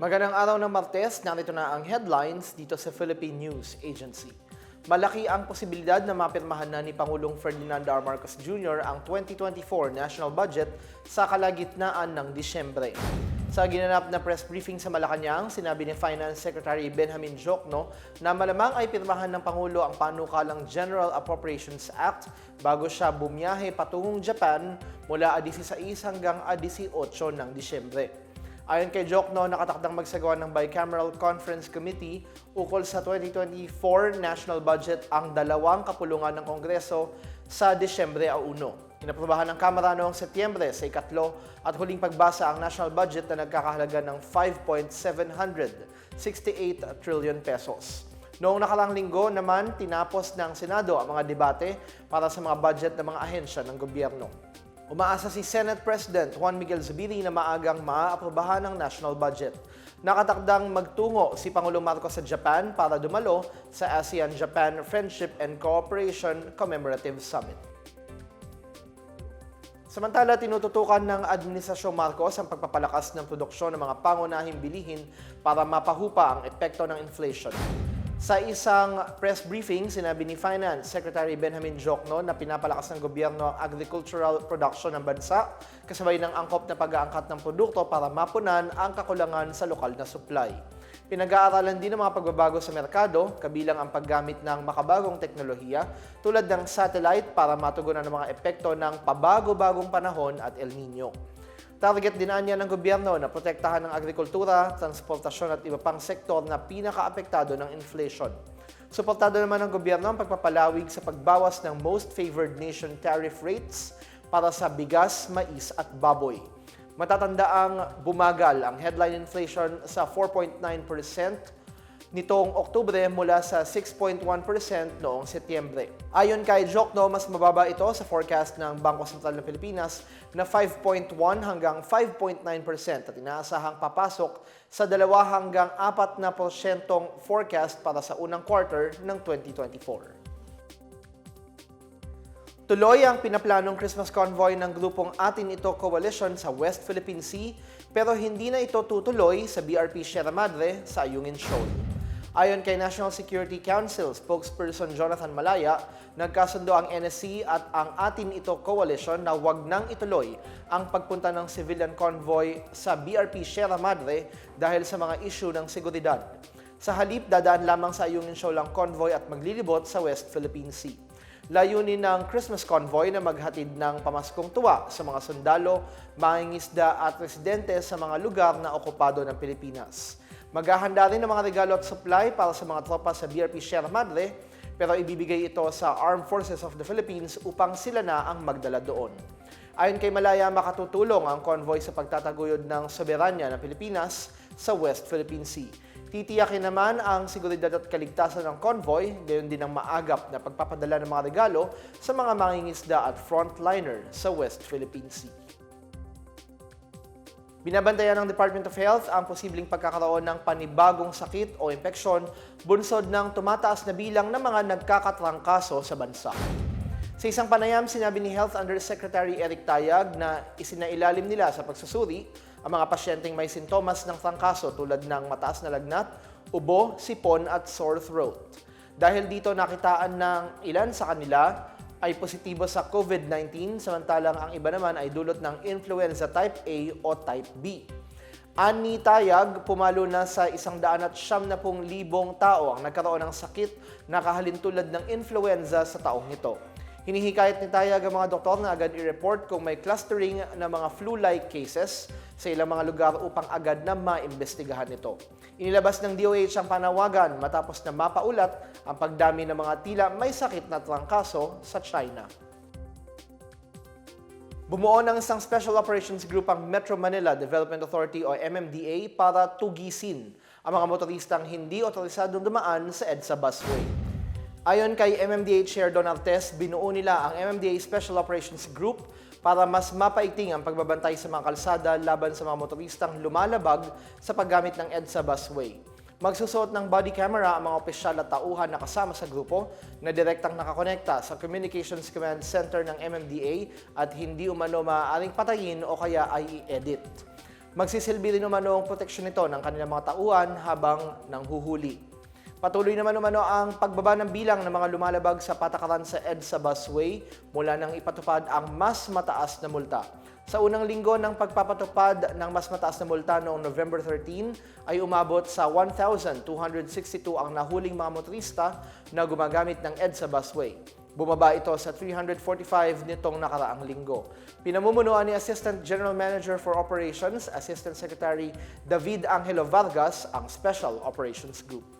Magandang araw ng Martes, narito na ang headlines dito sa Philippine News Agency. Malaki ang posibilidad na mapirmahan na ni Pangulong Ferdinand R. Marcos Jr. ang 2024 national budget sa kalagitnaan ng Disyembre. Sa ginanap na press briefing sa Malacanang, sinabi ni Finance Secretary Benjamin Jokno na malamang ay pirmahan ng Pangulo ang panukalang General Appropriations Act bago siya bumiyahe patungong Japan mula 16 hanggang 18 ng Disyembre. Ayon kay Jokno, nakatakdang magsagawa ng Bicameral Conference Committee ukol sa 2024 national budget ang dalawang kapulungan ng Kongreso sa Disyembre 1. Inaprobahan ng Kamara noong Setyembre sa ikatlo at huling pagbasa ang national budget na nagkakahalaga ng 5.768 trillion pesos. Noong nakalang linggo naman, tinapos ng Senado ang mga debate para sa mga budget ng mga ahensya ng gobyerno. Umaasa si Senate President Juan Miguel Zubiri na maagang maaaprobahan ang national budget. Nakatakdang magtungo si Pangulong Marcos sa Japan para dumalo sa ASEAN-Japan Friendship and Cooperation Commemorative Summit. Samantala, tinututukan ng Administrasyong Marcos ang pagpapalakas ng produksyon ng mga pangunahing bilihin para mapahupa ang epekto ng inflation. Sa isang press briefing, sinabi ni Finance Secretary Benjamin Jokno na pinapalakas ng gobyerno ang agricultural production ng bansa kasabay ng angkop na pag-aangkat ng produkto para mapunan ang kakulangan sa lokal na supply. Pinag-aaralan din ang mga pagbabago sa merkado, kabilang ang paggamit ng makabagong teknolohiya tulad ng satellite para matugunan ang mga epekto ng pabago-bagong panahon at El Nino. Target din ng gobyerno na protektahan ang agrikultura, transportasyon at iba pang sektor na pinakaapektado ng inflation. Suportado naman ng gobyerno ang pagpapalawig sa pagbawas ng most favored nation tariff rates para sa bigas, mais at baboy. Matatanda ang bumagal ang headline inflation sa 4.9% nitong Oktubre mula sa 6.1% noong Setyembre. Ayon kay Jokno, mas mababa ito sa forecast ng Bangko Sentral ng Pilipinas na 5.1 hanggang 5.9% at inaasahang papasok sa 2 hanggang 4 na porsyentong forecast para sa unang quarter ng 2024. Tuloy ang pinaplanong Christmas convoy ng grupong Atin Ito Coalition sa West Philippine Sea pero hindi na ito tutuloy sa BRP Sierra Madre sa Ayungin Shoal. Ayon kay National Security Council spokesperson Jonathan Malaya, nagkasundo ang NSC at ang Atin Ito Coalition na wag nang ituloy ang pagpunta ng civilian convoy sa BRP Sierra Madre dahil sa mga issue ng seguridad. Sa halip, dadaan lamang sa Ayungin Shoal ang convoy at maglilibot sa West Philippine Sea. Layunin ng Christmas convoy na maghatid ng pamaskong tuwa sa mga sundalo, mangingisda at residente sa mga lugar na okupado ng Pilipinas. Maghahanda rin ng mga regalo at supply para sa mga tropa sa BRP Sierra Madre, pero ibibigay ito sa Armed Forces of the Philippines upang sila na ang magdala doon. Ayon kay Malaya, makatutulong ang convoy sa pagtataguyod ng soberanya ng Pilipinas sa West Philippine Sea. Titiyakin naman ang seguridad at kaligtasan ng convoy, gayon din ang maagap na pagpapadala ng mga regalo sa mga mangingisda at frontliner sa West Philippine Sea. Binabantayan ng Department of Health ang posibleng pagkakaroon ng panibagong sakit o impeksyon bunsod ng tumataas na bilang ng mga nagkakatrangkaso sa bansa. Sa isang panayam, sinabi ni Health Undersecretary Eric Tayag na isinailalim nila sa pagsusuri ang mga pasyenteng may sintomas ng trangkaso tulad ng mataas na lagnat, ubo, sipon at sore throat. Dahil dito nakitaan ng ilan sa kanila ay positibo sa COVID-19 samantalang ang iba naman ay dulot ng influenza type A o type B. Ani Tayag, pumalo na sa isang daan at siyam na pong libong tao ang nagkaroon ng sakit na kahalintulad ng influenza sa taong ito. Hinihikayat ni Tayag ang mga doktor na agad i-report kung may clustering ng mga flu-like cases sa ilang mga lugar upang agad na maimbestigahan ito. Inilabas ng DOH ang panawagan matapos na mapaulat ang pagdami ng mga tila may sakit na trangkaso sa China. Bumuo ng isang Special Operations Group ang Metro Manila Development Authority o MMDA para tugisin ang mga motoristang hindi otorisadong dumaan sa EDSA busway. Ayon kay MMDA Chair Don Artes, binuo nila ang MMDA Special Operations Group para mas mapaigting ang pagbabantay sa mga kalsada laban sa mga motoristang lumalabag sa paggamit ng EDSA busway. Magsusuot ng body camera ang mga opisyal at tauhan na kasama sa grupo na direktang nakakonekta sa Communications Command Center ng MMDA at hindi umano maaaring patayin o kaya ay i-edit. Magsisilbi rin umano ang proteksyon nito ng kanilang mga tauhan habang nanghuhuli. Patuloy naman umano ang pagbaba ng bilang ng mga lumalabag sa patakaran sa EDSA busway mula nang ipatupad ang mas mataas na multa. Sa unang linggo ng pagpapatupad ng mas mataas na multa noong November 13 ay umabot sa 1,262 ang nahuling mga motorista na gumagamit ng EDSA busway. Bumaba ito sa 345 nitong nakaraang linggo. Pinamumunuan ni Assistant General Manager for Operations, Assistant Secretary David Angelo Vargas, ang Special Operations Group.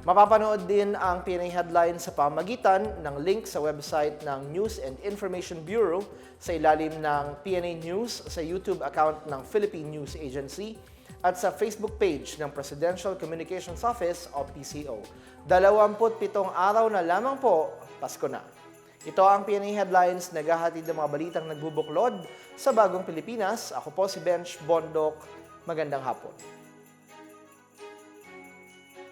Mapapanood din ang PNA Headlines sa pamagitan ng link sa website ng News and Information Bureau sa ilalim ng PNA News sa YouTube account ng Philippine News Agency at sa Facebook page ng Presidential Communications Office o PCO. 27 araw na lamang po, Pasko na. Ito ang PNA Headlines, naghahatid ng mga balitang nagbubuklod sa bagong Pilipinas. Ako po si Bench Bondok. Magandang hapon.